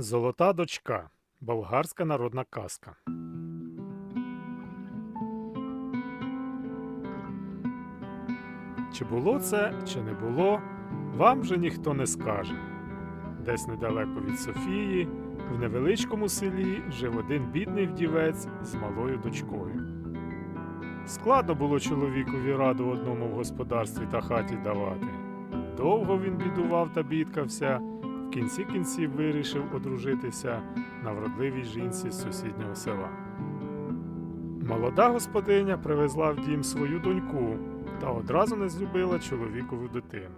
Золота дочка. Болгарська народна казка. Чи було це, чи не було, вам же ніхто не скаже. Десь недалеко від Софії, в невеличкому селі, жив один бідний вдівець з малою дочкою. Складно було чоловікові раду одному в господарстві та хаті давати. Довго він бідував та бідкався, в кінці кінців вирішив одружитися на вродливій жінці з сусіднього села. Молода господиня привезла в дім свою доньку та одразу не злюбила чоловікову дитину.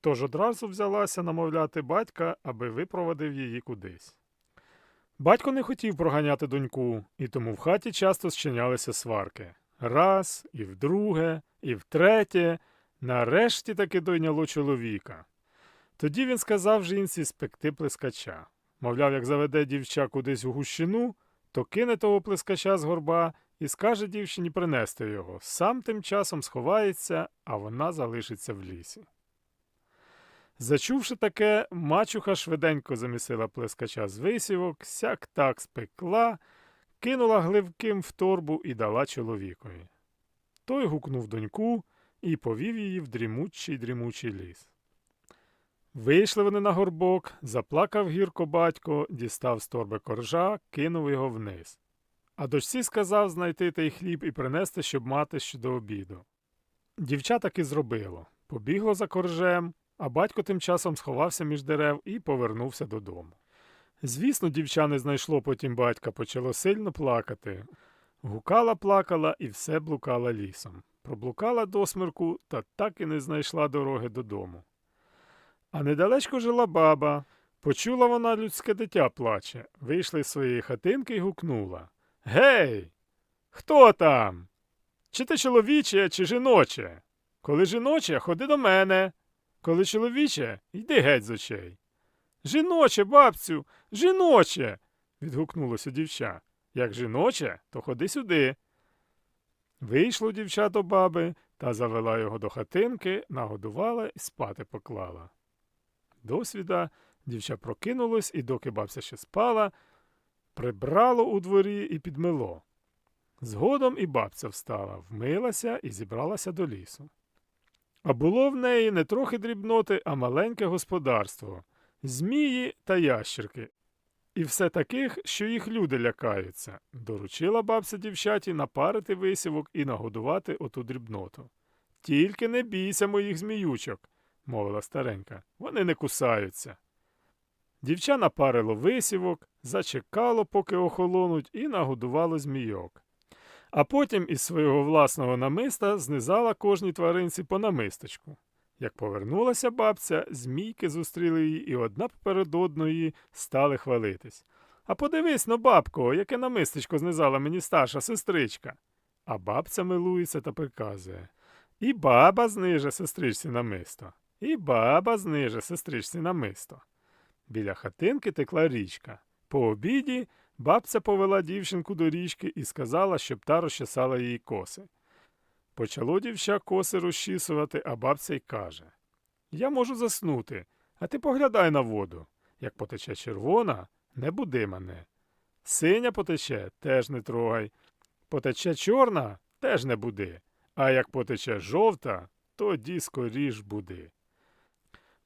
Тож одразу взялася намовляти батька, аби випровадив її кудись. Батько не хотів проганяти доньку, і тому в хаті часто зчинялися сварки. Раз, і вдруге, і втретє, нарешті таки дойняло чоловіка. Тоді він сказав жінці спекти плескача. Мовляв, як заведе дівча кудись у гущину, то кине того плескача з горба і скаже дівчині принести його. Сам тим часом сховається, а вона залишиться в лісі. Зачувши таке, мачуха швиденько замісила плескача з висівок, сяк так спекла, кинула гливким в торбу і дала чоловікові. Той гукнув доньку і повів її в дрімучий дрімучий ліс. Вийшли вони на горбок, заплакав гірко батько, дістав з торби коржа, кинув його вниз. А дочці сказав знайти той хліб і принести, щоб мати ще до обіду. Дівча таки зробило. Побігло за коржем, а батько тим часом сховався між дерев і повернувся додому. Звісно, дівча не знайшло потім батька, почало сильно плакати. Гукала, плакала і все блукала лісом. Проблукала до смерку та так і не знайшла дороги додому. А недалечко жила баба. Почула вона людське дитя плаче, вийшла з своєї хатинки і гукнула. Гей! Хто там? Чи ти чоловіче, чи жіноче? Коли жіноче, ходи до мене. Коли чоловіче, йди геть з очей. Жіноче, бабцю, жіноче. відгукнулося дівча. Як жіноче, то ходи сюди. Вийшло дівча до баби та завела його до хатинки, нагодувала і спати поклала. Досвіда дівча прокинулось, і доки бабця ще спала, прибрало у дворі і підмило. Згодом і бабця встала, вмилася і зібралася до лісу. А було в неї не трохи дрібноти, а маленьке господарство, змії та ящерки. І все таких, що їх люди лякаються. Доручила бабця дівчаті напарити висівок і нагодувати оту дрібноту. Тільки не бійся моїх зміючок, мовила старенька, вони не кусаються. Дівча напарило висівок, зачекало, поки охолонуть, і нагодувало змійок. А потім із свого власного намиста знизала кожній тваринці по намисточку. Як повернулася бабця, змійки зустріли її і одна поперед одної стали хвалитись. А подивись но, бабко, яке намистечко знизала мені старша сестричка. А бабця милується та приказує І баба зниже сестричці намисто, і баба зниже сестричці намисто. Біля хатинки текла річка. По обіді бабця повела дівчинку до річки і сказала, щоб та розчесала її коси. Почало дівча коси розчісувати, а бабця й каже Я можу заснути, а ти поглядай на воду. Як потече червона, не буди мене. Синя потече, теж не трогай. Потече чорна, теж не буди. А як потече жовта, тоді скоріш буди.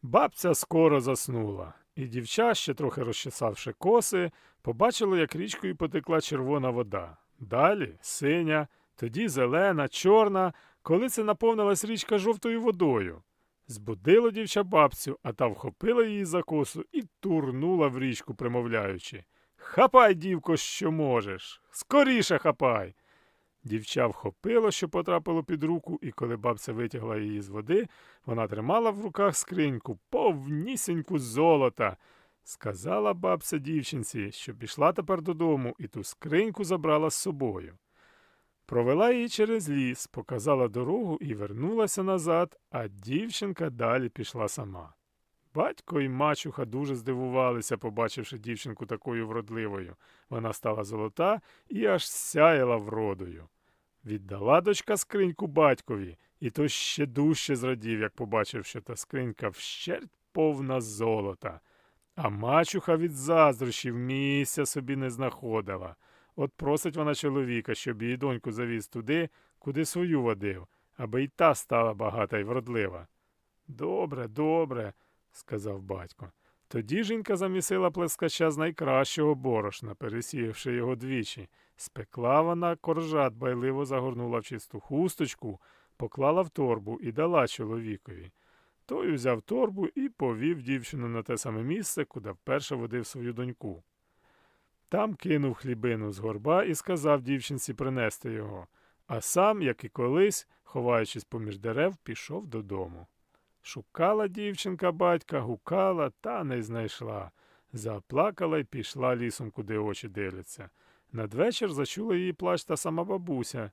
Бабця скоро заснула, і дівча, ще трохи розчесавши коси, побачило, як річкою потекла червона вода. Далі синя, тоді зелена, чорна, коли це наповнилась річка жовтою водою. Збудило дівча бабцю, а та вхопила її за косу і турнула в річку, примовляючи Хапай, дівко, що можеш. Скоріше хапай. Дівча вхопило, що потрапило під руку, і коли бабця витягла її з води, вона тримала в руках скриньку, повнісіньку золота. Сказала бабця дівчинці, що пішла тепер додому і ту скриньку забрала з собою. Провела її через ліс, показала дорогу і вернулася назад, а дівчинка далі пішла сама. Батько і мачуха дуже здивувалися, побачивши дівчинку такою вродливою. Вона стала золота і аж сяяла вродою. Віддала дочка скриньку батькові, і то ще дужче зрадів, як побачив, що та скринька вщерть повна золота. А мачуха від заздрощів місця собі не знаходила. От просить вона чоловіка, щоб її доньку завіз туди, куди свою водив, аби й та стала багата й вродлива. Добре, добре, сказав батько. Тоді жінка замісила плескача з найкращого борошна, пересіявши його двічі. Спекла вона коржа дбайливо загорнула в чисту хусточку, поклала в торбу і дала чоловікові. Той узяв торбу і повів дівчину на те саме місце, куди вперше водив свою доньку. Там кинув хлібину з горба і сказав дівчинці принести його, а сам, як і колись, ховаючись поміж дерев, пішов додому. Шукала дівчинка батька, гукала, та не знайшла. Заплакала й пішла лісом, куди очі дивляться. Надвечір зачула її плач та сама бабуся.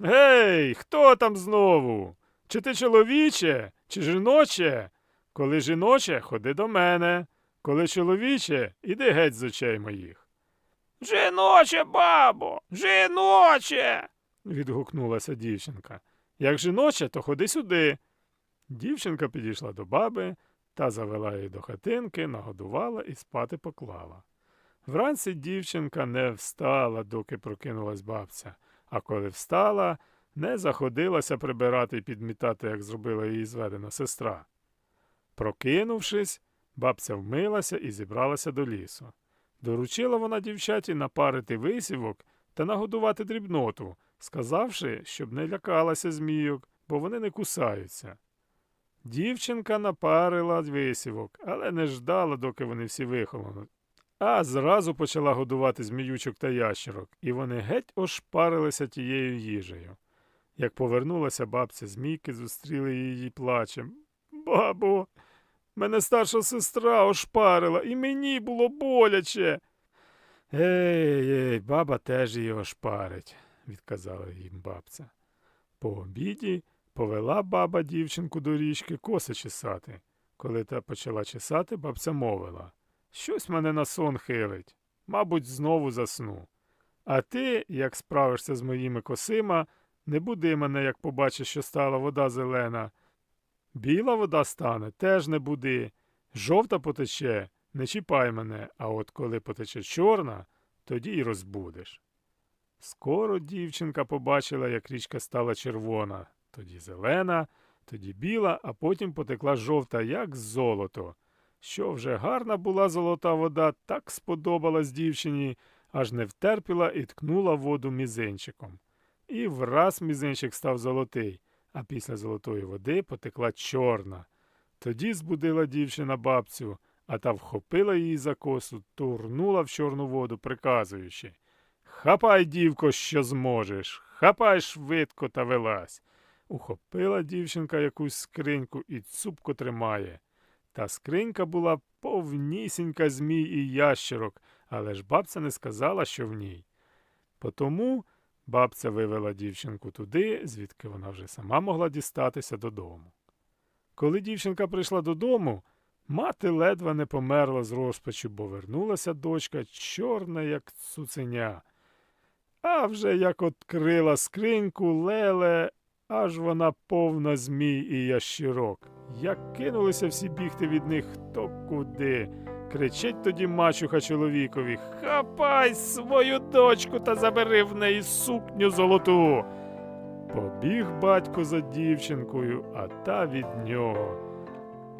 Гей, хто там знову? Чи ти чоловіче, чи жіноче? Коли жіноче, ходи до мене. Коли чоловіче, іди геть з очей моїх. Жіноче, бабо, жіноче. відгукнулася дівчинка. Як жіноче, то ходи сюди. Дівчинка підійшла до баби та завела її до хатинки, нагодувала і спати поклала. Вранці дівчинка не встала, доки прокинулась бабця, а коли встала, не заходилася прибирати і підмітати, як зробила її зведена сестра. Прокинувшись, бабця вмилася і зібралася до лісу. Доручила вона дівчаті напарити висівок та нагодувати дрібноту, сказавши, щоб не лякалася змійок, бо вони не кусаються. Дівчинка напарила висівок, але не ждала, доки вони всі вихолонуть. А зразу почала годувати зміючок та ящерок, і вони геть ошпарилися тією їжею. Як повернулася бабця змійки, зустріли її плачем. Бабо, мене старша сестра ошпарила, і мені було боляче. Ей, ей, баба теж її ошпарить, відказала їм бабця. По обіді повела баба дівчинку до річки коси чесати. Коли та почала чесати, бабця мовила Щось мене на сон хилить, мабуть, знову засну. А ти, як справишся з моїми косима, не буди мене, як побачиш, що стала вода зелена. Біла вода стане, теж не буди. Жовта потече, не чіпай мене, а от коли потече чорна, тоді й розбудеш. Скоро дівчинка побачила, як річка стала червона, тоді зелена, тоді біла, а потім потекла жовта, як золото. Що вже гарна була золота вода, так сподобалась дівчині, аж не втерпіла і ткнула воду мізинчиком. І враз мізинчик став золотий, а після золотої води потекла чорна. Тоді збудила дівчина бабцю, а та вхопила її за косу, турнула в чорну воду, приказуючи Хапай, дівко, що зможеш, хапай швидко та вилазь. Ухопила дівчинка якусь скриньку і цупко тримає. Та скринька була повнісінька змій і ящерок, але ж бабця не сказала, що в ній. Потому бабця вивела дівчинку туди, звідки вона вже сама могла дістатися додому. Коли дівчинка прийшла додому, мати ледве не померла з розпачу, бо вернулася дочка чорна, як цуценя. А вже як открила скриньку леле, аж вона повна змій і ящірок. Як кинулися всі бігти від них хто куди. Кричить тоді мачуха чоловікові Хапай свою дочку та забери в неї сукню золоту. Побіг батько за дівчинкою, а та від нього.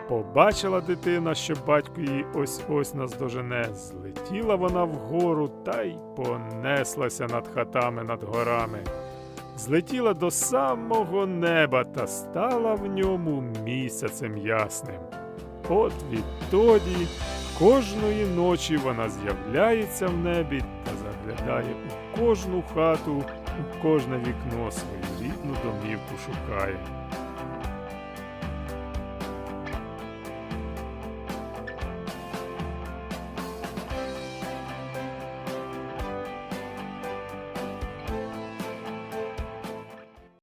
Побачила дитина, що батько її ось ось наздожене. Злетіла вона вгору та й понеслася над хатами над горами. Злетіла до самого неба та стала в ньому місяцем ясним. От відтоді кожної ночі вона з'являється в небі та заглядає у кожну хату, у кожне вікно свою рідну домівку шукає.